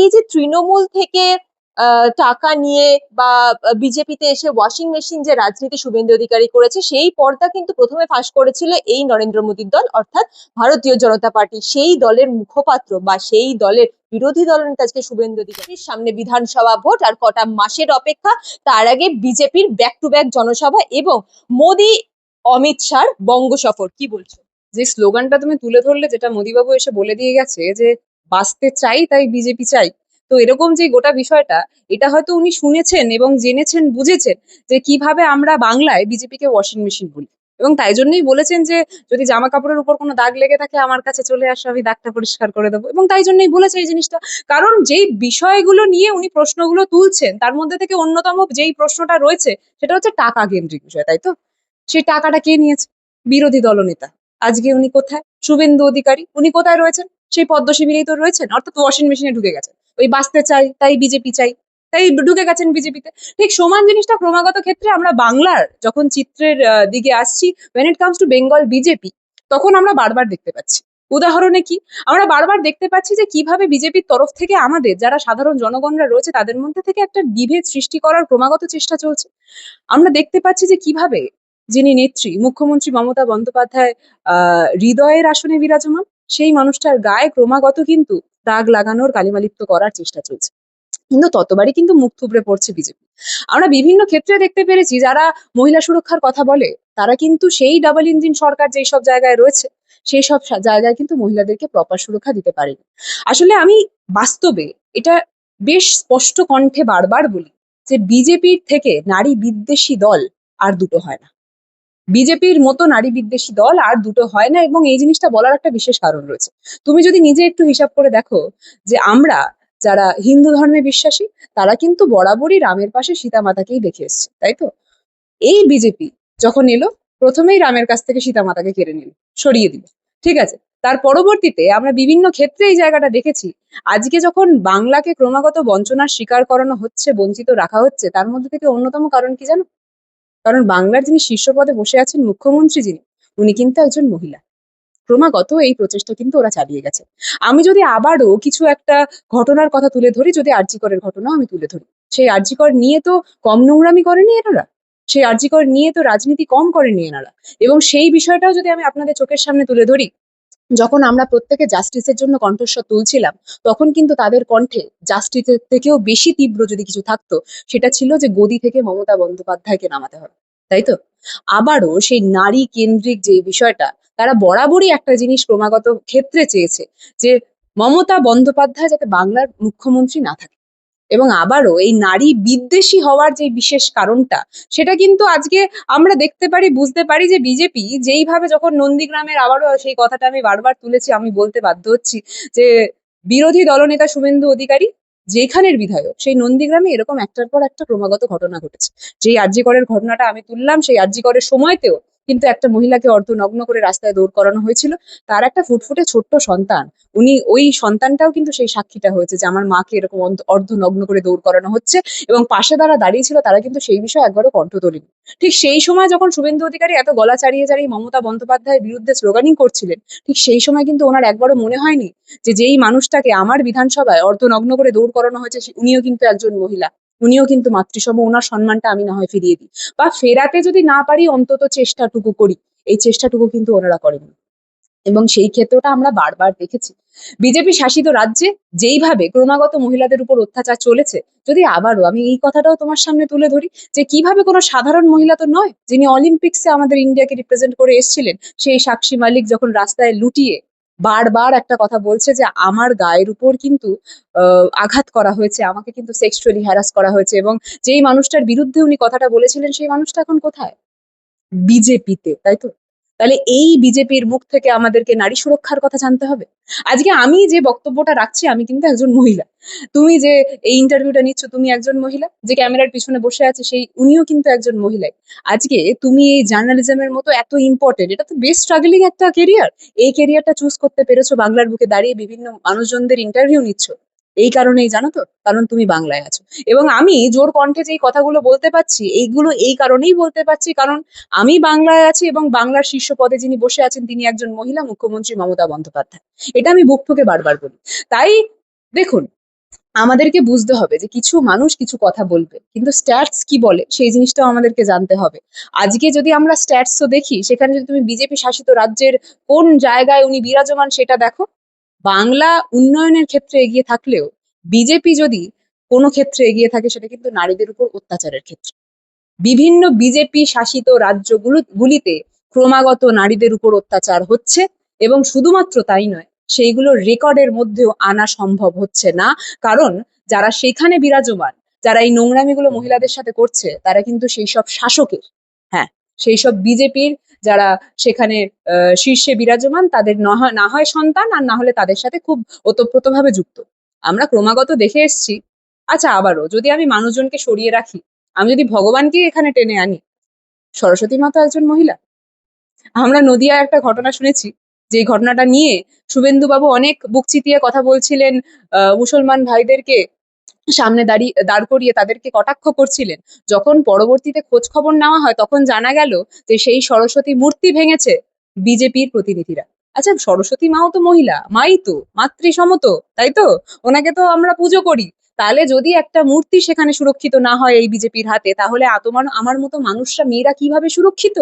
এই যে তৃণমূল থেকে টাকা নিয়ে বা বিজেপিতে এসে ওয়াশিং মেশিন যে রাজনীতি শুভেন্দু অধিকারী করেছে, সেই পর্দা কিন্তু প্রথমে ফাঁস করেছিল এই নরেন্দ্র মোদীর দল, অর্থাৎ ভারতীয় জনতা পার্টি। সেই দলের মুখপাত্র বা সেই দলের বিরোধী দলনেতা আজকে শুভেন্দু অধিকারীর সামনে বিধানসভা ভোট, আর কটা মাসের অপেক্ষা তার আগে বিজেপির ব্যাক টু ব্যাক জনসভা এবং মোদী, অমিত শাহর বঙ্গ সফর কি বলছো? যে স্লোগানটা তুমি তুলে ধরলে, যেটা মোদীবাবু এসে বলে দিয়ে গেছে যে বাঁচতে চাই, তাই বিজেপি চাই। তো এরকম যে গোটা বিষয়টা, এটা হয়তো উনি শুনেছেন এবং জেনেছেন, বুঝেছেন যে কীভাবে আমরা বাংলায় বিজেপিকে ওয়াশিং মেশিন বলি। এবং তাই জন্যই বলেছেন যে, যদি জামা কাপড়ের উপর কোনো দাগ লেগে থাকে, আমার কাছে চলে আসো, আমি দাগটা পরিষ্কার করে দেবো। এবং তাই জন্যই বলেছে এই জিনিসটা। কারণ যেই বিষয়গুলো নিয়ে উনি প্রশ্নগুলো তুলছেন, তার মধ্যে থেকে অন্যতম যেই প্রশ্নটা রয়েছে, সেটা হচ্ছে টাকা কেন্দ্রিক বিষয়, তাই তো? সেই টাকাটা কে নিয়েছে? বিরোধী দলনেতা। আজকে উনি কোথায়? শুভেন্দু অধিকারী, উনি কোথায় রয়েছেন? সেই পদ্ম শিবিরেই তো রয়েছেন, অর্থাৎ ওয়াশিং মেশিনে ঢুকে গেছেন। ওই বাঁচতে চাই, তাই বিজেপি চাই, তাই ঢুকে গেছেন বিজেপিতে। ঠিক সমান জিনিসটা ক্রমাগত ক্ষেত্রে আমরা বাংলার যখন চিত্রের দিকে আসছি when it comes to Bengal BJP তখন আমরা বারবার দেখতে পাচ্ছি। উদাহরণে কি? আমরা বারবার দেখতে পাচ্ছি যে কীভাবে বিজেপির তরফ থেকে আমাদের যারা সাধারণ জনগণরা রয়েছে, তাদের মধ্যে থেকে একটা বিভেদ সৃষ্টি করার ক্রমাগত চেষ্টা চলছে। আমরা দেখতে পাচ্ছি যে কীভাবে যিনি নেত্রী, মুখ্যমন্ত্রী মমতা বন্দ্যোপাধ্যায় হৃদয়ের আসনে বিরাজমান সেই মানুষটার গায়ে ক্রমাগত কিন্তু দাগ লাগানোর কালিমালিপ্ত করার চেষ্টা চলছে। কিন্তু ততবারই কিন্তু মুখ থুবড়ে পড়ছে বিজেপি। আমরা বিভিন্ন ক্ষেত্রে দেখতে পেরেছি যারা মহিলা সুরক্ষার কথা বলে, তারা কিন্তু সেই ডাবল ইঞ্জিন সরকার যেই সব জায়গায় রয়েছে, সেই সব জায়গায় কিন্তু মহিলাদেরকে প্রপার সুরক্ষা দিতে পারেনি। আসলে আমি বাস্তবে এটা বেশ স্পষ্ট কণ্ঠে বারবার বলি যে বিজেপির থেকে নারী বিদ্বেষী দল আর দুটো হয় না। বিজেপির মতো নারী বিদ্বেষী দল আর দুটো হয় না এবং এই জিনিসটা বলার একটা বিশেষ কারণ রয়েছে। তুমি যদি নিজে একটু হিসাব করে দেখো যে আমরা যারা হিন্দু ধর্মে বিশ্বাসী, তারা কিন্তু বরাবরই রামের পাশে সীতা মাতাকেই দেখে এসছে, তাই তো? এই বিজেপি যখন এলো, প্রথমেই রামের কাছ থেকে সীতা মাতাকে কেড়ে নিল, সরিয়ে দিল, ঠিক আছে? তার পরবর্তীতে আমরা বিভিন্ন ক্ষেত্রে এই জায়গাটা দেখেছি, আজকে যখন বাংলাকে ক্রমাগত বঞ্চনার শিকার করানো হচ্ছে, বঞ্চিত রাখা হচ্ছে, তার মধ্যে থেকে অন্যতম কারণ কি জানো? কারণ বাংলার যিনি শীর্ষ পদে বসে আছেন মুখ্যমন্ত্রী যিনি, উনি কিন্তু একজন মহিলা। ক্রমাগত এই প্রচেষ্টা কিন্তু ওরা চালিয়ে গেছে। আমি যদি আবারও কিছু একটা ঘটনার কথা তুলে ধরি, যদি আর্জিকরের ঘটনা আমি তুলে ধরি। সেই আর্জিকর নিয়ে তো কম নোংরামি করেনি এনারা। সেই আরজিকর নিয়ে তো রাজনীতি কম করেনি এনারা। এবং সেই বিষয়টাও যদি আমি আপনাদের চোখের সামনে তুলে ধরি যখন আমরা প্রত্যেকে জাস্টিসের জন্য কণ্ঠস্বর তুলছিলাম, তখন কিন্তু তাদের কণ্ঠে জাস্টিসের থেকেও বেশি তীব্র যদি কিছু থাকতো, সেটা ছিল যে গদি থেকে মমতা বন্দ্যোপাধ্যায়কে নামাতে হবে, তাই তো? আবারও সেই নারী কেন্দ্রিক যে বিষয়টা, তারা বরাবরই একটা জিনিস ক্রমাগত ক্ষেত্রে চেয়েছে যে মমতা বন্দ্যোপাধ্যায় যাতে বাংলার মুখ্যমন্ত্রী না থাকে। এবং আবারও এই নারী বিদ্বেষী হওয়ার যে বিশেষ কারণটা, সেটা কিন্তু আজকে আমরা দেখতে পারি, বুঝতে পারি যে বিজেপি যেইভাবে যখন নন্দীগ্রামের আবারও সেই কথাটা আমি বারবার তুলেছি, আমি বলতে বাধ্য হচ্ছি যে বিরোধী দলনেতা শুভেন্দু অধিকারী যেখানের বিধায়ক, সেই নন্দীগ্রামে এরকম একটার পর একটা ক্রমাগত ঘটনা ঘটেছে। যেই আরজিকরের ঘটনাটা আমি তুললাম, সেই আরজিকরের সময়তেও কিন্তু একটা মহিলাকে অর্ধনগ্ন করে রাস্তায় দৌড় করানো হয়েছিল, তার একটা ফুটফুটে ছোট্ট সন্তান। উনি ওই সন্তানটাও কিন্তু সেই সাক্ষীটা হয়েছে যে, আমার মাকে এরকম অর্ধ- অর্ধনগ্ন করে দৌড় করানো হচ্ছে। এবং পাশে যারা দাঁড়িয়ে ছিল, তারা কিন্তু সেই বিষয়ে একবারও কণ্ঠ তোলেনি। ঠিক সেই সময় যখন শুভেন্দু অধিকারী এত গলা চালিয়ে চালিয়ে মমতা বন্দ্যোপাধ্যায়ের বিরুদ্ধে স্লোগানিং করছিলেন, ঠিক সেই সময় কিন্তু ওনার একবারও মনে হয়নি যে, যেই মানুষটাকে আমার বিধানসভায় অর্ধনগ্ন করে দৌড় করানো হয়েছে উনিও কিন্তু একজন মহিলা। উনিও কিন্তু মাতৃসম ওনার সম্মানটা আমি না হয় ফিরিয়ে দিই। বা ফেরাতে যদি না পারি, অন্তত চেষ্টাটুকু করি। এই চেষ্টাটুকু কিন্তু ওনারা করেনি এবং সেই ক্ষেত্রটা আমরা বারবার দেখেছি। বিজেপি শাসিত রাজ্যে যেইভাবে ক্রমাগত মহিলাদের উপর অত্যাচার চলেছে, যদি আবারও আমি এই কথাটাও তোমার সামনে তুলে ধরি, যে কীভাবে কোনো সাধারণ মহিলা তো নয়, যিনি অলিম্পিক্সে আমাদের ইন্ডিয়াকে রিপ্রেজেন্ট করে এসেছিলেন, সেই সাক্ষী মালিক যখন রাস্তায় লুটিয়ে বারবার একটা কথা বলছে যে আমার গায়ের উপর কিন্তু আঘাত করা হয়েছে, আমাকে কিন্তু সেক্সুয়ালি হ্যারাস করা হয়েছে এবং যেই মানুষটার বিরুদ্ধে উনি কথাটা বলেছিলেন, সেই মানুষটা এখন কোথায়? বিজেপিতে, তাই তো? তাহলে এই বিজেপির মুখ থেকে আমাদেরকে নারী সুরক্ষার কথা জানতে হবে? আজকে আমি যে বক্তব্যটা রাখছি, আমি কিন্তু একজন মহিলা। তুমি যে এই ইন্টারভিউটা নিচ্ছ, তুমি একজন মহিলা। যে ক্যামেরার পিছনে বসে আছে, সেই উনিও কিন্তু একজন মহিলাই। আজকে তুমি এই জার্নালিজমের মতো এত ইম্পর্টেন্ট এটা তো বেশ স্ট্রাগলিং একটা কেরিয়ার এই কেরিয়ারটা চুজ করতে পেরেছ, বাংলার বুকে দাঁড়িয়ে বিভিন্ন মানুষজনদের ইন্টারভিউ নিচ্ছ। এই কারণেই জানো তো? কারণ তুমি বাংলায় আছো। এবং আমি জোর কণ্ঠে যেই কথাগুলো বলতে পারছি, এইগুলো এই কারণেই বলতে পারছি, কারণ আমি বাংলায় আছি এবং বাংলার শীর্ষ পদে যিনি বসে আছেন তিনি একজন মহিলা মুখ্যমন্ত্রী মমতা বন্দ্যোপাধ্যায়। এটা আমি বুক থেকে বারবার বলি। তাই দেখুন, আমাদেরকে বুঝতে হবে যে কিছু মানুষ কিছু কথা বলবে, কিন্তু স্ট্যাটস কি বলে সেই জিনিসটাও আমাদেরকে জানতে হবে। আজকে যদি আমরা স্ট্যাটসও দেখি, সেখানে যদি তুমি বিজেপি শাসিত রাজ্যের কোন জায়গায় উনি বিরাজমান সেটা দেখো। বাংলা উন্নয়নের ক্ষেত্রে এগিয়ে থাকলেও বিজেপি যদি কোনো ক্ষেত্রে এগিয়ে থাকে, সেটা কিন্তু নারীদের উপর অত্যাচারের ক্ষেত্রে। বিভিন্ন বিজেপি শাসিত রাজ্যগুলো গুলিতে ক্রমাগত নারীদের উপর অত্যাচার হচ্ছে এবং শুধুমাত্র তাই নয়, সেইগুলো রেকর্ডের মধ্যেও আনা সম্ভব হচ্ছে না। কারণ যারা সেখানে বিরাজমান, যারা এই নোংরামিগুলো মহিলাদের সাথে করছে, তারা কিন্তু সেই সব শাসকের। হ্যাঁ সেই সব বিজেপির যারা সেখানে শীর্ষে বিরাজমান, তাদের না হয়- সন্তান আর না হলে তাদের সাথে খুব ওতপ্রোতভাবে যুক্ত। আমরা ক্রমাগত দেখে এসছি। আচ্ছা আবারও যদি আমি মানুষজনকে সরিয়ে রাখি, আমি যদি ভগবানকে এখানে টেনে আনি সরস্বতী মাতা একজন মহিলা? আমরা নদিয়ায় একটা ঘটনা শুনেছি যে ঘটনাটা নিয়ে শুভেন্দুবাবু অনেক বুক চিতিয়ে কথা বলছিলেন মুসলমান ভাইদেরকে সামনে দাঁড়িয়ে, দাঁড় করিয়ে তাদেরকে কটাক্ষ করছিলেন। যখন পরবর্তীতে খোঁজ খবর নেওয়া হয়, তখন জানা গেল যে সেই সরস্বতী মূর্তি ভেঙেছে বিজেপির প্রতিনিধিরা। আচ্ছা সরস্বতী মাও তো মহিলা, মাই তো, মাতৃ সমত তাই তো? ওনাকে তো আমরা পুজো করি। তাহলে যদি একটা মূর্তি সেখানে সুরক্ষিত না হয় এই বিজেপির হাতে, তাহলে তোমার আমার মতো মানুষরা, মেয়েরা কীভাবে সুরক্ষিত?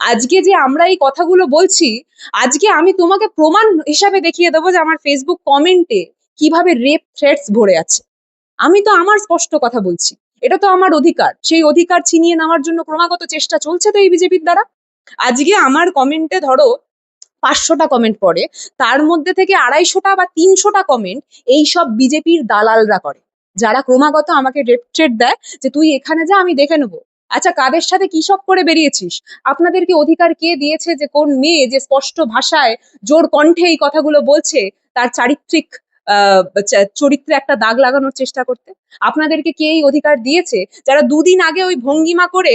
আজকে যে আমরা এই কথাগুলো বলছি, আজকে আমি তোমাকে প্রমাণ হিসাবে দেখিয়ে দেবো যে আমার ফেসবুক কমেন্টে কীভাবে রেপ থ্রেটস ভরে আছে। আমি তো আমার স্পষ্ট কথা বলছি। এটা তো আমার অধিকার। সেই অধিকার ছিনিয়ে নেওয়ার জন্য ক্রমাগত চেষ্টা চলছে তো এই বিজেপির দ্বারা। আজকে আমার কমেন্টে ধরো পাঁচশোটা কমেন্ট পড়ে, তার মধ্যে থেকে আড়াইশোটা বা তিনশোটা কমেন্ট এই সব বিজেপির দালালরা করে, যারা ক্রমাগত আমাকে রেপ থ্রেট দেয় যে তুই এখানে যা, আমি দেখে নেব। আচ্ছা কাদের সাথে কি সব করে বেরিয়েছিস? আপনাদেরকে অধিকার কে দিয়েছে যে কোন মেয়ে যে স্পষ্ট ভাষায় জোর কণ্ঠে এই কথাগুলো বলছে, তার চারিত্রিক চরিত্রে একটা দাগ লাগানোর চেষ্টা করতে। আপনাদেরকে কে এই অধিকার দিয়েছে? যারা দুদিন আগে ওই ভঙ্গিমা করে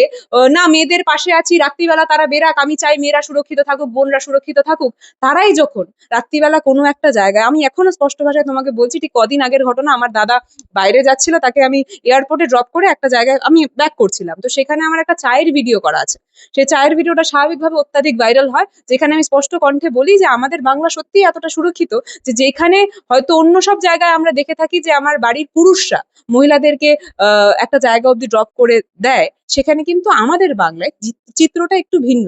না, মেয়েদের পাশে আছি, রাত্রিবেলা তারা বেরাক, আমি চাই মেয়েরা সুরক্ষিত থাকুক, বোনরা সুরক্ষিত থাকুক। তারাই যখন রাত্রিবেলা কোনো একটা জায়গায়, আমি এখনও স্পষ্ট ভাষায় তোমাকে বলছি, ঠিক কদিন আগের ঘটনা, আমার দাদা বাইরে যাচ্ছিল, তাকে আমি এয়ারপোর্টে ড্রপ করে একটা জায়গায় আমি ব্যাক করছিলাম। তো সেখানে আমার একটা চায়ের ভিডিও করা আছে। সেই চায়ের ভিডিওটা স্বাভাবিকভাবে অত্যাধিক ভাইরাল হয়, যেখানে আমি স্পষ্ট কণ্ঠে বলি যে, আমাদের বাংলা সত্যিই এতটা সুরক্ষিত যে, যেখানে হয়তো অন্য সব জায়গায় আমরা দেখে থাকি যে আমার বাড়ির পুরুষরা মহিলাদেরকে একটা জায়গা অব্দি ড্রপ করে দেয়। সেখানে কিন্তু আমাদের বাংলায় চিত্রটা একটু ভিন্ন।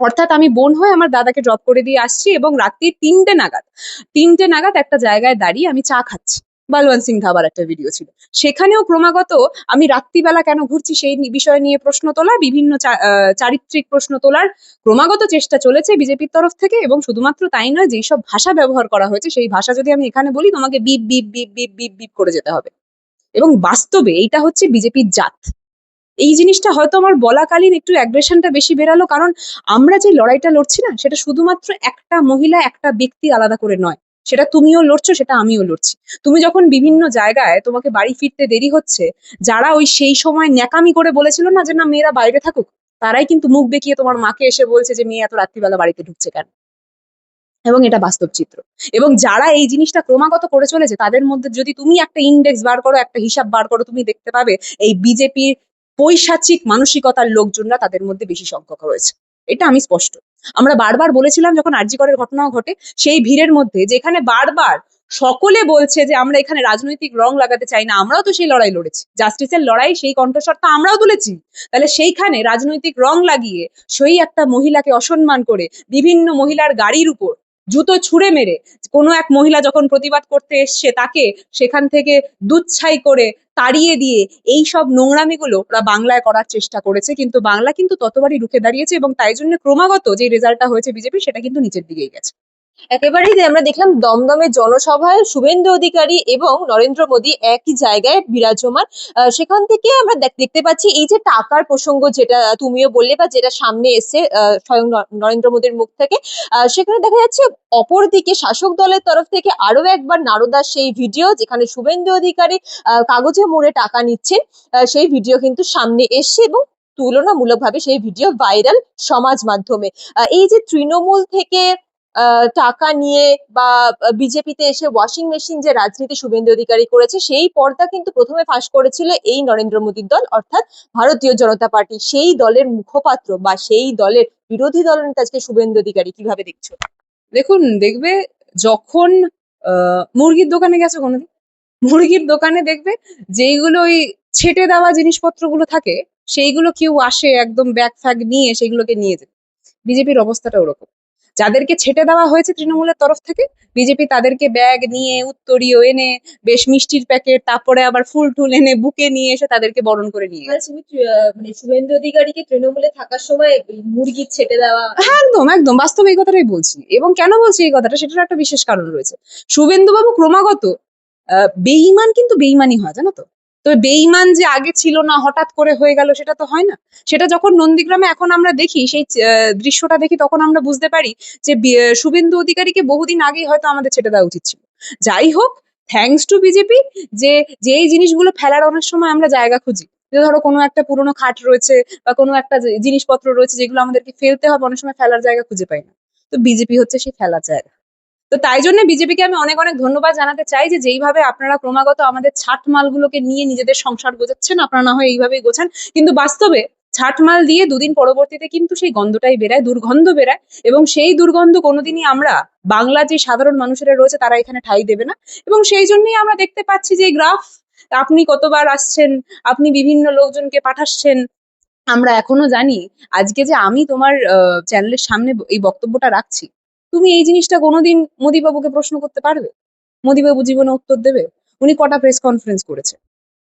অর্থাৎ আমি বোন হয়ে আমার দাদাকে ড্রপ করে দিয়ে আসছি এবং রাত্রি তিনটে নাগাদ তিনটে নাগাদ একটা জায়গায় দাঁড়িয়ে আমি চা খাচ্ছি। বালওয়ান সিং ধাবার একটা ভিডিও ছিল। সেখানেও ক্রমাগত আমি রাত্রিবেলা কেন ঘুরছি সেই বিষয় নিয়ে প্রশ্ন তোলা বিভিন্ন চারিত্রিক প্রশ্ন তোলার ক্রমাগত চেষ্টা চলেছে বিজেপির তরফ থেকে এবং শুধুমাত্র তাই নয় যেই সব ভাষা ব্যবহার করা হয়েছে, সেই ভাষা যদি আমি এখানে বলি তোমাকে beep beep beep beep beep beep করে যেতে হবে। এবং বাস্তবে এইটা হচ্ছে বিজেপির জাত। এই জিনিসটা হয়তো আমার বলাকালীন একটু অ্যাগ্রেশনটা বেশি বেরালো, কারণ আমরা যে লড়াইটা লড়ছি না, সেটা শুধুমাত্র একটা মহিলা, একটা ব্যক্তি আলাদা করে নয়। সেটা তুমিও লড়ছো, সেটা আমিও লড়ছি। তুমি যখন বিভিন্ন জায়গায় তোমাকে বাড়ি ফিরতে দেরি হচ্ছে, যারা ওই সেই সময় ন্যাকামি করে বলেছিল না যে, না, মেয়েরা বাইরে থাকুক তারাই কিন্তু মুখ বেঁকিয়ে তোমার মাকে এসে বলছে যে, মেয়ে, এত রাত্রিবেলা বাড়িতে ঢুকছে কেন? এবং এটা বাস্তব চিত্র। এবং যারা এই জিনিসটা ক্রমাগত করে চলেছে, তাদের মধ্যে যদি তুমি একটা ইন্ডেক্স বার করো, একটা হিসাব বার করো, তুমি দেখতে পাবে, এই বিজেপির পৈশাচিক মানসিকতার লোকজনরা তাদের মধ্যে বেশি সংখ্যক রয়েছে। এটা আমি স্পষ্ট। আমরা বারবার বলেছিলাম যখন আরজিকরের ঘটনাও ঘটে, সেই ভিড়ের মধ্যে যেখানে বারবার সকলে বলছে যে আমরা এখানে রাজনৈতিক রং লাগাতে চাই না, আমরাও তো সেই লড়াই লড়েছি। জাস্টিসের লড়াই, সেই কণ্ঠস্বর তো আমরাও তুলেছি। তাহলে সেইখানে রাজনৈতিক রং লাগিয়ে সেই একটা মহিলাকে অসম্মান করে বিভিন্ন মহিলার গাড়ির উপর জুতো ছুঁড়ে মেরে কোনো এক মহিলা যখন প্রতিবাদ করতে এসছে তাকে সেখান থেকে দুচ্ছাই করে তাড়িয়ে দিয়ে এই সব নোংরামিগুলো ওরা বাংলায় করার চেষ্টা করেছে। কিন্তু বাংলা কিন্তু ততবারই রুখে দাঁড়িয়েছে এবং তাই জন্য ক্রমাগত যে রেজাল্টটা হয়েছে বিজেপি সেটা কিন্তু নিচের দিকেই গেছে। একেবারেই আমরা দেখলাম দমদমে জনসভায় শুভেন্দু অধিকারী এবং নরেন্দ্র মোদী একই জায়গায় বিরাজমান। সেখান থেকে আমরা দেখ- দেখতে পাচ্ছি এই যে টাকার প্রসঙ্গ যেটা তুমিও বললে বা যেটা সামনে এসে স্বয়ং নরেন্দ্র মোদীর মুখ থেকে সেখানে দেখা যাচ্ছে অপরদিকে শাসক দলের তরফ থেকে আরও একবার নারদার সেই ভিডিও যেখানে শুভেন্দু অধিকারী কাগজে মুড়ে টাকা নিচ্ছেন সেই ভিডিও কিন্তু সামনে এসছে এবং তুলনামূলকভাবে সেই ভিডিও ভাইরাল সমাজ মাধ্যমে। এই যে তৃণমূল থেকে টাকা নিয়ে বা বিজেপিতে এসে ওয়াশিং মেশিন যে রাজনীতি শুভেন্দু অধিকারী করেছে, সেই পর্দা কিন্তু প্রথমে ফাঁস করেছিল এই নরেন্দ্র মোদীর দল, অর্থাৎ ভারতীয় জনতা পার্টি। সেই দলের মুখপাত্র বা সেই দলের বিরোধী দলনেতা আজকে শুভেন্দু অধিকারী, কীভাবে দেখছ? দেখুন, দেখবে যখন মুরগির দোকানে গেছো কোনোদিন? মুরগির দোকানে দেখবে যেইগুলো ওই ছেটে দেওয়া জিনিসপত্রগুলো থাকে, সেইগুলো কেউ আসে একদম ব্যাগ ফ্যাগ নিয়ে, সেইগুলোকে নিয়ে যেতে বিজেপির অবস্থাটা ওরকম। যাদেরকে ছেটে দেওয়া হয়েছে তৃণমূলের তরফ থেকে বিজেপি তাদেরকে ব্যাগ নিয়ে উত্তরীয় এনে বেশ মিষ্টির প্যাকেট তারপরে আবার ফুল টুল এনে বুকে নিয়ে এসে তাদেরকে বরণ করে নিয়ে মানে শুভেন্দু অধিকারীকে তৃণমূলে থাকার সময় মুরগি ছেটে দেওয়া হ্যাঁ একদম একদম বাস্তবে এই কথাটাই বলছি। এবং কেন বলছি এই কথাটা? সেটার একটা বিশেষ কারণ রয়েছে। শুভেন্দুবাবু ক্রমাগত আহ, বেঈমান কিন্তু বেঈমানই হয় জানো তো? তবে বেইমান যে আগে ছিল না, হঠাৎ করে হয়ে গেল, সেটা তো হয় না। সেটা যখন নন্দীগ্রামে এখন আমরা দেখি, সেই দৃশ্যটা দেখি তখন আমরা বুঝতে পারি যে শুভেন্দু অধিকারীকে বহুদিন আগেই হয়তো আমাদের ছেটে দেওয়া উচিত ছিল। যাই হোক থ্যাঙ্কস টু বিজেপি যে, যেই জিনিসগুলো ফেলার অনেক সময় আমরা জায়গা খুঁজি। যে ধরো কোনো একটা পুরোনো খাট রয়েছে বা কোনো একটা যে- জিনিসপত্র রয়েছে যেগুলো আমাদেরকে ফেলতে হবে, অনেক সময় ফেলার জায়গা খুঁজে পাই না। তো বিজেপি হচ্ছে সেই ফেলার জায়গা। তো তাই জন্য বিজেপিকে আমি অনেক অনেক ধন্যবাদ জানাতে চাই যে যেইভাবে আপনারা ক্রমাগত আমাদের ছাট মালগুলোকে নিয়ে নিজেদের সংসার গোছাচ্ছেন, আপনারা না হয় এইভাবেই গোছান। কিন্তু বাস্তবে ছাট মাল দিয়ে দুদিন পরবর্তীতে কিন্তু সেই গন্ধটাই বেরায়, দুর্গন্ধ বেরায় এবং সেই দুর্গন্ধ কোনোদিনই আমরা বাংলা যে সাধারণ মানুষেরা রয়েছে তারা এখানে ঠাঁই দেবে না। এবং সেই জন্যই আমরা দেখতে পাচ্ছি যে গ্রাফ, আপনি কতবার আসছেন, আপনি বিভিন্ন লোকজনকে পাঠাচ্ছেন, আমরা এখনও জানি। আজকে যে আমি তোমার চ্যানেলের সামনে এই বক্তব্যটা রাখছি তুমি এই জিনিসটা কোনোদিন মোদীবাবুকে প্রশ্ন করতে পারবে? মোদীবাবু জীবনে উত্তর দেবে। উনি কটা প্রেস কনফারেন্স করেছে।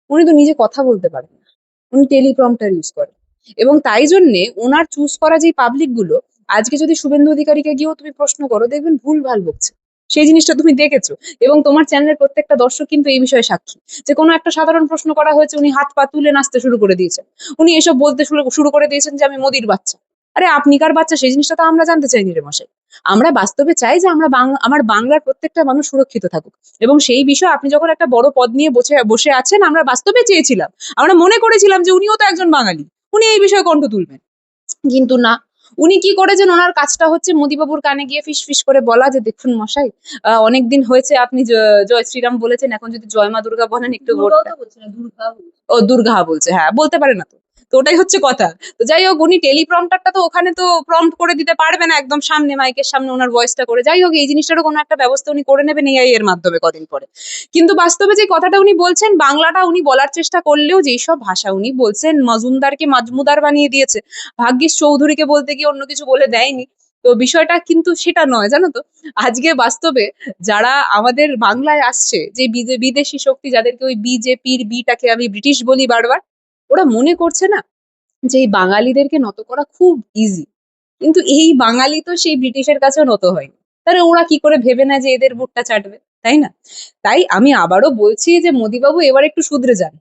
উনি তো নিজে কথা বলতে পারেন না। উনি টেলিপ্রম্পটার ইউজ করেন। এবং তাই জন্যে ওনার চুজ করা যে পাবলিকগুলো, আজকে যদি শুভেন্দু অধিকারীকে গিয়েও তুমি প্রশ্ন করো, দেখবেন ভুল ভালো বকছে। সেই জিনিসটা তুমি দেখেছ। এবং তোমার চ্যানেলের প্রত্যেকটা দর্শক কিন্তু এই বিষয়ে সাক্ষী। যে কোনো একটা সাধারণ প্রশ্ন করা হয়েছে, উনি হাত পা তুলে নাচতে শুরু করে দিয়েছেন। উনি এসব বলতে শুরু শুরু করে দিয়েছেন যে আমি মোদির বাচ্চা। আরে আপনি কার বাচ্চা? সেই জিনিসটা তো আমরা জানতে চাইনি রে মশাই। আমরা বাস্তবে চাই যে আমরা আমার বাংলার প্রত্যেকটা মানুষ সুরক্ষিত থাকুক। এবং সেই বিষয়ে আপনি যখন একটা বড় পদ নিয়ে বসে বসে আছেন আমরা বাস্তবে চেয়েছিলাম। আমরা মনে করেছিলাম যে উনিও তো একজন বাঙালি। উনি এই বিষয়ে কণ্ঠ তুলবেন। কিন্তু না। উনি কি করেছেন? ওনার কাজটা হচ্ছে মোদিবাবুর কানে গিয়ে ফিস ফিস করে বলা যে দেখুন মশাই আহ, অনেকদিন হয়েছে আপনি জয় শ্রীরাম বলেছেন এখন যদি জয় মা দুর্গা বলেন একটু। ও দুর্গা বলছে হ্যাঁ বলতে পারে না তো। তো ওটাই হচ্ছে কথা। তো যাই হোক, উনি টেলিপ্রম্পটারটা তো ওখানে তো প্রম্পট করে দিতে পারবে না একদম সামনে মাইকের সামনে ওনার ভয়েসটা করে। যাই হোক, এই জিনিসটারও কোনো একটা ব্যবস্থা উনি করে নেবেন এআই এর মাধ্যমে কদিন পরে। কিন্তু বাস্তবে যে কথাটা উনি বলছেন, বাংলাটা উনি বলার চেষ্টা করলেও যেই সব ভাষা উনি বলছেন, মজুমদারকে মাজমুদার বানিয়ে দিয়েছে। ভাগ্যিস চৌধুরীকে বলতে গিয়ে অন্য কিছু বলে দেয়নি। তো বিষয়টা কিন্তু সেটা নয়, জানো তো? আজকে বাস্তবে যারা আমাদের বাংলায় আসছে, যে বিদে- বিদেশি শক্তি, যাদেরকে ওই বিজেপির বিটাকে আমি ব্রিটিশ বলি বারবার ওরা মনে করছে না যে এই বাঙালিদেরকে নত করা খুব ইজি কিন্তু এই বাঙালি তো সেই ব্রিটিশের কাছেও নত হয়নি। তাহলে ওরা কি করে ভেবে না যে এদের ভোটটা চাটবে, তাই না? তাই আমি আবারও বলছি যে মোদিবাবু এবার একটু শুধরে যান।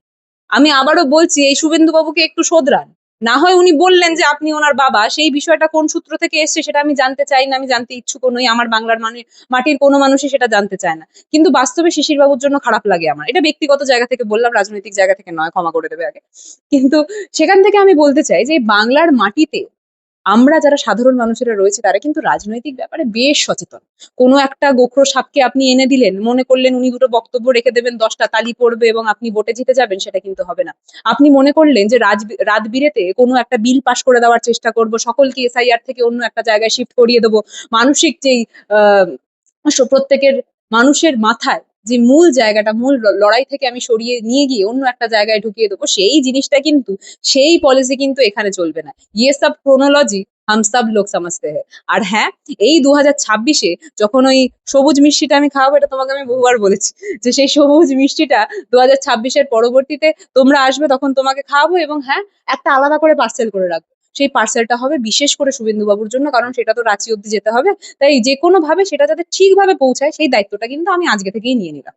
আমি আবারও বলছি এই শুভেন্দুবাবুকে একটু শোধরান। না হয় উনি বললেন যে আপনি ওনার বাবা, সেই বিষয়টা কোন সূত্র থেকে এসছে সেটা আমি জানতে চাই না, আমি জানতে ইচ্ছুক নই, আমার বাংলার মানে মাটির কোনো মানুষই সেটা জানতে চায় না। কিন্তু বাস্তবে শিশির বাবুর জন্য খারাপ লাগে আমার। এটা ব্যক্তিগত জায়গা থেকে বললাম, রাজনৈতিক জায়গা থেকে নয়, ক্ষমা করে দেবে আগে। কিন্তু সেখান থেকে আমি বলতে চাই যে বাংলার মাটিতে আমরা যারা সাধারণ মানুষেরা রয়েছে, তারা কিন্তু রাজনৈতিক ব্যাপারে বেশ সচেতন। কোনো একটা গোখরো সাপকে আপনি এনে দিলেন, মনে করলেন উনি দুটো বক্তব্য রেখে দেবেন, দশটা তালি পড়বে এবং আপনি ভোটে জিতে যাবেন, সেটা কিন্তু হবে না। আপনি মনে করলেন যে রাজ, রাত বিরেতে কোনো একটা বিল পাশ করে দেওয়ার চেষ্টা করব, সকলকে এসআইআর থেকে অন্য একটা জায়গায় শিফট করিয়ে দেবো। মানসিক যেই প্রত্যেকের, মানুষের মাথায় যে মূল জায়গাটা, মূল লড়াই থেকে আমি সরিয়ে নিয়ে গিয়ে অন্য একটা জায়গায় ঢুকিয়ে দেবো, সেই জিনিসটা কিন্তু, সেই পলিসি কিন্তু এখানে চলবে না। ইয়ে সব ক্রোনোলজি হাম সব লোক সমঝতে হ্যাঁ আর হ্যাঁ এই দু ছাব্বিশে যখন ওই সবুজ মিষ্টিটা আমি খাওয়াবো, এটা তোমাকে আমি বহুবার বলেছি, যে সেই সবুজ মিষ্টিটা দু হাজার ছাব্বিশের পরবর্তীতে তোমরা আসবে, তখন তোমাকে খাওয়াবো এবং হ্যাঁ একটা আলাদা করে পার্সেল করে রাখব। সেই পার্সেলটা হবে বিশেষ করে শুভেন্দুবাবুর জন্য, কারণ সেটা তো রাঁচি অব্দি যেতে হবে। তাই যে কোনো ভাবে সেটা যাতে ঠিকভাবে পৌঁছায়, সেই দায়িত্বটা কিন্তু আমি আজকে থেকেই নিয়ে নিলাম।